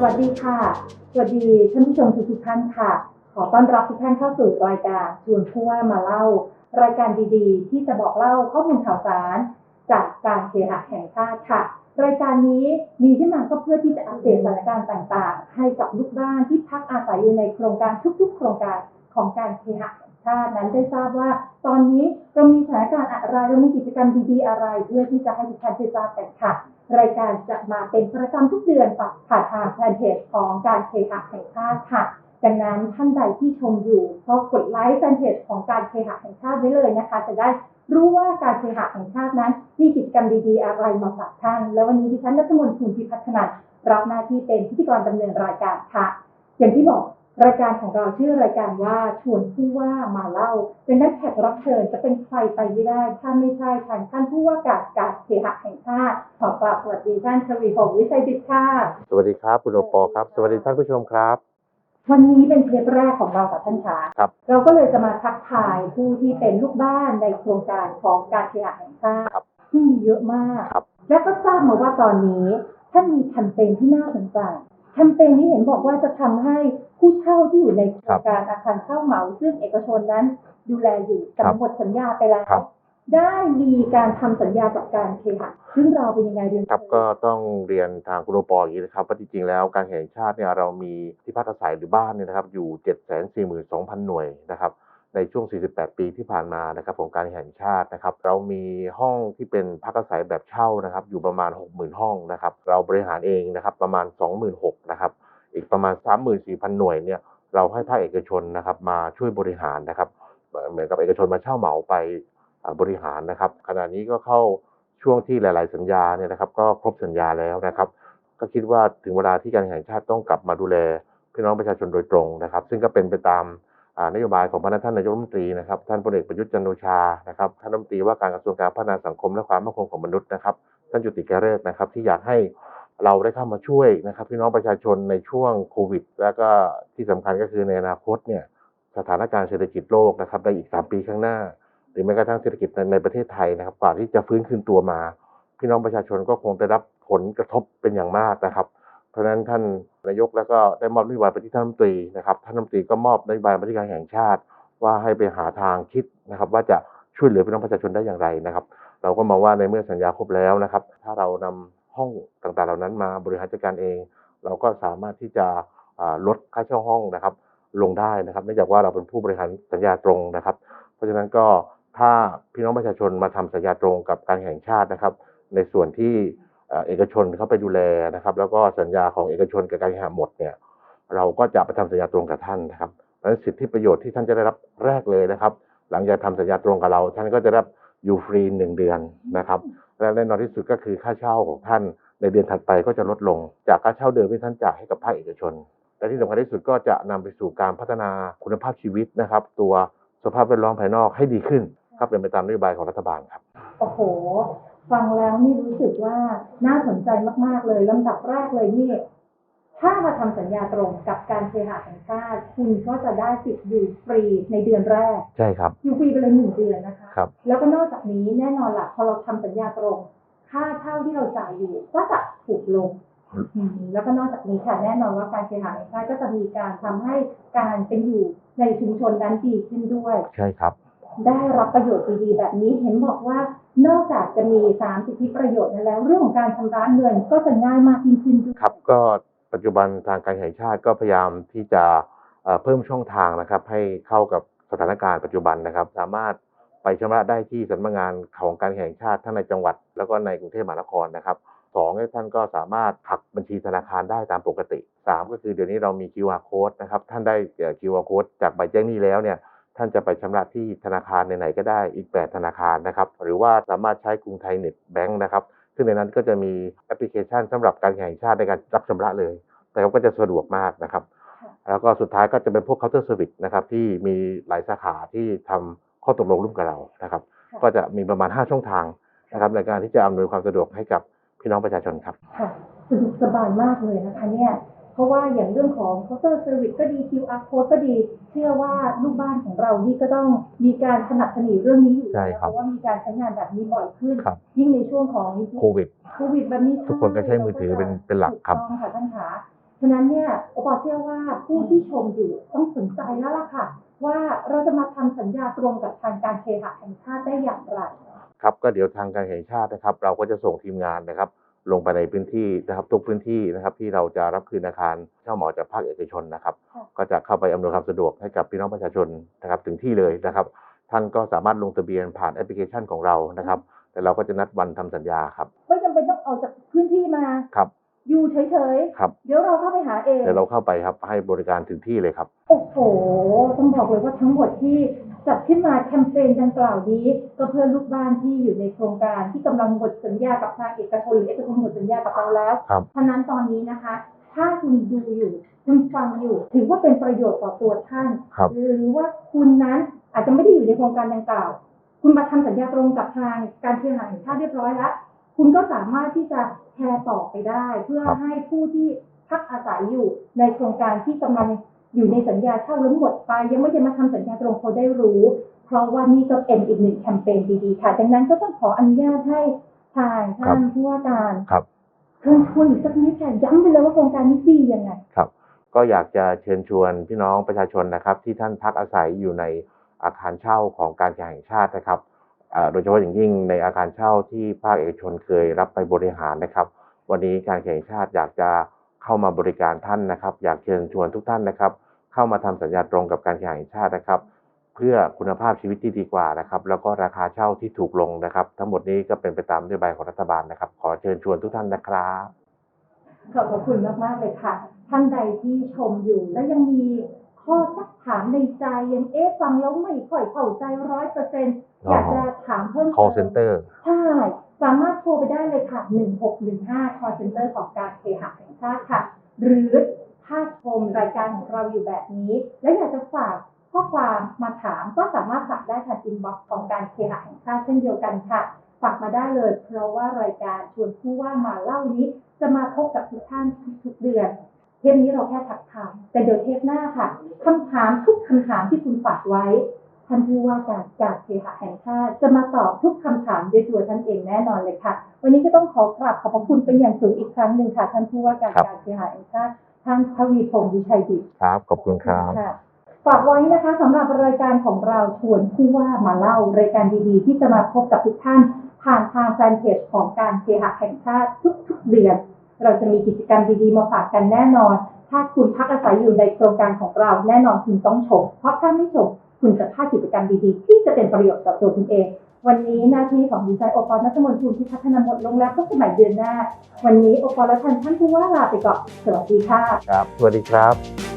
สวัสดีค่ะ สวัสดีท่านผู้ชมทุกท่านค่ะ ขอต้อนรับทุกท่านเข้าสู่รายการชวนผู้ว่ามาเล่า รายการดีๆ ที่จะบอกเล่าข้อมูลข่าวสาร จากการเคหะแห่งชาติค่ะ รายการนี้มีที่มาก็เพื่อที่จะอัปเดตสถานการณ์ต่างๆ ให้กับลูกบ้านที่พักอาศัยอยู่ในโครงการทุกๆ โครงการของการเคหะาตินั้นได้ทราบว่า ตอนนี้เรามีสถานการณ์อะไรเรามีกิจกรรมดีๆอะไร เพื่อที่จะให้ทุกท่านได้ทราบกันค่ะ รายการจะมาเป็นประจำทุกเดือนผ่านทางแฟนเพจของการเคหะแห่งชาติค่ะดังนั้นท่านใดที่ชมอยู่ก็กดไลค์แฟนเพจของการเคหะแห่งชาติไว้เลยนะคะ จะได้รู้ว่าการเคหะแห่งชาตินั้น มีกิจกรรมดีๆ อะไรมาฝากท่าน แล้ววันนี้ดิฉันนัทมนต์คุณพิพัฒนันท์รับหน้าที่เป็นพิธีกรดำเนินรายการค่ะ อย่างที่บอก รายการของเราชื่อรายการว่าชวนผู้ว่ามาเล่า เป็นนักแขกรับเชิญจะเป็นใครไปไม่ได้ถ้าไม่ใช่ทางท่านผู้ว่าการการเคหะแห่งชาติขอกราบสวัสดีท่านชวีพงศ์วิชัยดิตค่ะสวัสดีครับ คุณโอปอครับ สวัสดีท่านผู้ชมครับ วันนี้เป็นเทปแรกของเราค่ะท่านคะครับเราก็เลยจะมาทักทายผู้ที่เป็นลูกบ้านในโครงการของการเคหะแห่งชาติครับซึ่งมีเยอะมากครับและก็ทราบมาว่าตอนนี้ท่านมีแคมเปญที่น่าสนใจ แคมเปญนี้เห็นบอกว่าจะทำให้ผู้เช่าที่อยู่ในโครงการอาคารเช่าเหมา ซึ่งเอกชนนั้นดูแลอยู่แต่หมดสัญญาไปแล้วครับได้มีการทำสัญญากับการเคหะซึ่งเราเป็นยังไงเรียนครับเชิญก็ต้องเรียนทางคุณโอปออย่างนี้นะครับว่าจริงๆแล้วการแห่งชาติเนี่ยเรามีที่พักอาศัยหรือบ้านเนี่ยนะครับอยู่ 742,000 หน่วยนะครับ ในช่วง 48 ปีที่ผ่านมานะครับของการแห่งชาตินะครับ เรามีห้องที่เป็นพักอาศัยแบบเช่านะครับ อยู่ประมาณ 60,000 ห้องนะครับ เราบริหารเองนะครับประมาณ 26,000นะครับ อีกประมาณ 34,000 หน่วยเนี่ยเราให้ภาคเอกชนนะครับมาช่วยบริหารนะครับ เหมือนกับเอกชนมาเช่าเหมาไปบริหารนะครับ ขณะนี้ก็เข้าช่วงที่หลาย ๆ สัญญาเนี่ยนะครับ ก็ครบสัญญาแล้วนะครับ ก็คิดว่าถึงเวลาที่การแห่งชาติต้องกลับมาดูแลพี่น้องประชาชนโดยตรงนะครับ ซึ่งก็เป็นไปตาม นโยบายของพระท่านนายกรัฐมนตรีนะครับท่านพลเอกประยุทธ์จันโอชานะครับท่านรัฐมนตรีว่าการกระทรวงการพัฒนาสังคมและความมั่นคงของมนุษย์นะครับท่านจุติแกเริกนะครับที่อยากให้เราได้เข้ามาช่วยนะครับพี่น้องประชาชนในช่วงโควิด แล้วก็ที่สำคัญก็คือในอนาคตเนี่ยสถานการณ์เศรษฐกิจโลกนะครับในอีก 3 ปีข้างหน้า หรือแม้กระทั่งเศรษฐกิจในในประเทศไทยนะครับกว่าที่จะฟื้นคืนตัวมา พี่น้องประชาชนก็คงได้รับผลกระทบเป็นอย่างมากนะครับ ราะฉะนั้นท่านนายกแล้วก็ได้มอบนโยบายไปที่ท่านรัฐมนตรีนะครับท่านรัฐมนตรีก็มอบนโยบายมาที่การแห่งชาติ ว่าให้ไปหาทางคิดนะครับว่าจะช่วยเหลือพี่น้องประชาชนได้อย่างไรนะครับ เราก็มองว่าในเมื่อสัญญาครบแล้วนะครับ ถ้าเรานำห้องต่างๆ เหล่านั้นมาบริหารจัดการเอง เราก็สามารถที่จะลดค่าเช่าห้องนะครับ ลงได้นะครับเนื่องจากว่าเราเป็นผู้บริหารสัญญาตรงนะครับ เพราะฉะนั้นก็ถ้าพี่น้องประชาชนมาทำสัญญาตรงกับการแห่งชาตินะครับ ในส่วนที่ เอกชนเข้าไปดูแลนะครับ แล้วก็สัญญาของเอกชนกับการแข่งหมดเนี่ย เราก็จะไปทำสัญญาตรงกับท่านนะครับเพราะฉะนั้นสิทธิประโยชน์ที่ท่านจะได้รับแรกเลยนะครับ หลังจากทำสัญญาตรงกับเรา ท่านก็จะได้รับอยู่ฟรีหนึ่งเดือนนะครับ และแน่นอนที่สุดก็คือค่าเช่าของท่านในเดือนถัดไปก็จะลดลง จากค่าเช่าเดิมที่ท่านจ่ายให้กับภาคเอกชน และที่สำคัญที่สุดก็จะนำไปสู่การพัฒนาคุณภาพชีวิตนะครับ ตัวสภาพแวดล้อมภายนอกให้ดีขึ้นครับเป็นไปตามนโยบายของรัฐบาลครับ โอ้โห ฟังแล้วนี่รู้สึกว่าน่าสนใจมาก ๆ เลยลำดับแรกเลยนี่ ถ้ามาทำสัญญาตรงกับการเคหะแห่งชาติ คุณก็จะได้สิทธิ์อยู่ฟรีในเดือนแรก ใช่ครับ อยู่ฟรีไปเลยหนึ่งเดือนนะคะครับแล้วก็นอกจากนี้แน่นอนล่ะ พอเราทำสัญญาตรง ค่าเช่าที่เราจ่ายอยู่ก็จะถูกลงอืมแล้วก็นอกจากนี้ค่ะแน่นอนว่าการเคหะแห่งชาติก็จะมีการทำให้การเป็นอยู่ในชุมชนนั้นดีขึ้นด้วย ใช่ครับ ได้รับประโยชน์ดีๆแบบนี้เห็นบอกว่านอกจากจะมีสามสิทธิประโยชน์นั้นแล้วเรื่องของการชำระเงินก็จะง่ายมากยิ่งขึ้นด้วยครับก็ปัจจุบันทางการแห่งชาติก็พยายามที่จะเพิ่มช่องทางนะครับ ให้เข้ากับสถานการณ์ปัจจุบันนะครับ สามารถไปชำระได้ที่สำนักงานของการแห่งชาติทั้งในจังหวัด แล้วก็ในกรุงเทพมหานครนะครับสองท่านก็สามารถหักบัญชีธนาคารได้ตามปกติสามก็คือเดี๋ยวนี้เรามี QR code นะครับ ท่านได้เอ่อ QR code จากใบแจ้งหนี้แล้วเนี่ย ท่านจะไปชำระที่ธนาคารไหนๆก็ได้อีก8ธนาคารนะครับหรือว่าสามารถใช้กรุงไทยเน็ตแบงค์นะครับซึ่งในนั้นก็จะมีแอปพลิเคชันสำหรับการแห่งชาติในการรับชำระเลยแต่ก็จะสะดวกมากนะครับ แล้วก็สุดท้ายก็จะเป็นพวกเคาน์เตอร์เซอร์วิสนะครับที่มีหลายสาขาที่ทำข้อตกลงร่วมกับเรานะครับค่ะก็จะมีประมาณ 5 ช่องทางนะครับในการที่จะอำนวยความสะดวกให้กับพี่น้องประชาชนครับค่ะสะดวกสบายมากเลยนะคะเนี่ย เพราะว่าอย่างเรื่องของ counter service ก็ดี QR code ก็ดี เชื่อว่าลูกบ้านของเรานี่ก็ต้องมีการถนัดถนีเรื่องนี้อยู่ใช่แล้วครัเพบราะว่ามีการใช้งานแบบนี้บ่อยขึ้นครับยิ่งในช่วงของโควิดโควิดแบบนี้ทุกคนก็ใช้มือถือเป็นเป็นหลักครับถูต้องค่ะท่านขาฉะนั้นเนี่ยโอปอเชื่อว่าผู้ที่ชมอยู่ต้องสนใจแล้วล่ะค่ะ ว่าเราจะมาทำสัญญาตรงกับทางการเคหะแห่งชาติได้อย่างไร ครับก็เดี๋ยวทางการแห่งชาตินะครับ เราก็จะส่งทีมงานนะครับ ลงไปในพื้นที่นะครับทุกพื้นที่นะครับที่เราจะรับคืนอาคารเช่าเหมาจากภาคเอกชนนะครับค่ะก็จะเข้าไปอำนวยความสะดวกให้กับพี่น้องประชาชนนะครับถึงที่เลยนะครับ ท่านก็สามารถลงทะเบียนผ่านแอปพลิเคชันของเรานะครับ แต่เราก็จะนัดวันทำสัญญาครับไม่จำเป็นต้องออกจากพื้นที่มาครับอยู่เฉยครับๆเดี๋ยวเราเข้าไปหาเองเดี๋ยวเราเข้าไปครับให้บริการถึงที่เลยครับโอ้โหต้องบอกเลยว่าทั้งหมดที่ จัดขึ้นมาแคมเปญดังกล่าวนี้ ก็เพื่อลูกบ้านที่อยู่ในโครงการที่กำลังหมดสัญญากับทางเอกชนหรือเอกชนหมดสัญญากับเราแล้วครับฉะนั้นตอนนี้นะคะ ถ้าคุณดูอยู่คุณฟังอยู่ ถือว่าเป็นประโยชน์ต่อตัวท่านครับหรือว่าคุณนั้นอาจจะไม่ได้อยู่ในโครงการดังกล่าว คุณมาทำสัญญาตรงกับทางการเคหะแห่งชาติเรียบร้อยแล้วคุณก็สามารถที่จะแชร์ต่อไปได้ เพื่อครับให้ผู้ที่พักอาศัยอยู่ในโครงการที่กำลัง อยู่ในสัญญาเช่าแล้วหมดไป ยังไม่ได้มาทำสัญญาตรงเขาได้รู้ เพราะว่านี่ก็เป็นอีกหนึ่งแคมเปญดีๆค่ะ ดังนั้นก็ต้องขออนุญาตให้ทางท่านผู้ว่าการครับเชิญชวนอีกสักนิดค่ะย้ำไปเลยว่าโครงการนี้ดียังไงครับ ก็อยากจะเชิญชวนพี่น้องประชาชนนะครับ ที่ท่านพักอาศัยอยู่ในอาคารเช่าของการแห่งชาตินะครับเอ่อโดยเฉพาะอย่างยิ่งในอาคารเช่าที่ภาคเอกชนเคยรับไปบริหารนะครับ วันนี้การแห่งชาติอยากจะ เข้ามาบริการท่านนะครับ อยากเชิญชวนทุกท่านนะครับ เข้ามาทำสัญญาตรงกับการแห่งชาตินะครับ เพื่อคุณภาพชีวิตที่ดีกว่านะครับ แล้วก็ราคาเช่าที่ถูกลงนะครับ ทั้งหมดนี้ก็เป็นไปตามนโยบายของรัฐบาลนะครับ ขอเชิญชวนทุกท่านนะครับขอบพระคุณมากๆเลยค่ะ ท่านใดที่ชมอยู่และยังมีข้อสักถามในใจยังเอ๊ะฟังแล้วไม่ค่อยเข้าใจร้อยเปอร์เซ็นต์อยากจะถามเพิ่มเติม call center ใช่สามารถโทรไปได้เลยค่ะ 1615 call center ของการเคหะแห่ง ชาติค่ะ หรือถ้าชมรายการของเราอยู่แบบนี้ และอยากจะฝากข้อความมาถามก็สามารถฝากได้ทางอินบ็อกซ์ของการเคหะแห่งชาติเช่นเดียวกันค่ะ ฝากมาได้เลย เพราะว่ารายการชวนผู้ว่ามาเล่านี้ จะมาพบกับทุกท่านทุกเดือน เทปนี้เราแค่ทักทายแต่เดี๋ยวเทปหน้าค่ะคำถามทุกคำถามที่คุณฝากไว้ ท่านผู้ว่าการจากเคหะแห่งชาติจะมาตอบทุกคำถามด้วยตัวท่านเองแน่นอนเลยค่ะ วันนี้ก็ต้องขอกราบขอบพระคุณเป็นอย่างสูงอีกครั้งหนึ่งค่ะ ท่านผู้ว่าการครับการเคหะแห่งชาติท่านทวีพงศ์วิชัยดิตครับขอบคุณครับค่ะฝากไว้นะคะสำหรับรายการของเราชวนผู้ว่ามาเล่ารายการดีๆ ที่จะมาพบกับทุกท่านผ่านทางแฟนเพจของการเคหะแห่งชาติทุกๆเดือน เราจะมีกิจกรรมดีๆมาฝากกันแน่นอน ถ้าคุณพักอาศัยอยู่ในโครงการของเราแน่นอนคุณต้องชม เพราะถ้าไม่ชม คุณจะท่ากิจกรรมดีๆ ที่จะเป็นประโยชน์ต่อตัวคุณเอง วันนี้หน้าที่ของดีไซน์โอปอลนัทมนต์คุณพิพัฒนหมดลงแล้วพบกันใหม่เดือนหน้า วันนี้โอปอลและท่านท่านผู้ว่าลาไปก่อนสวัสดีค่ะ ครับ สวัสดีครับ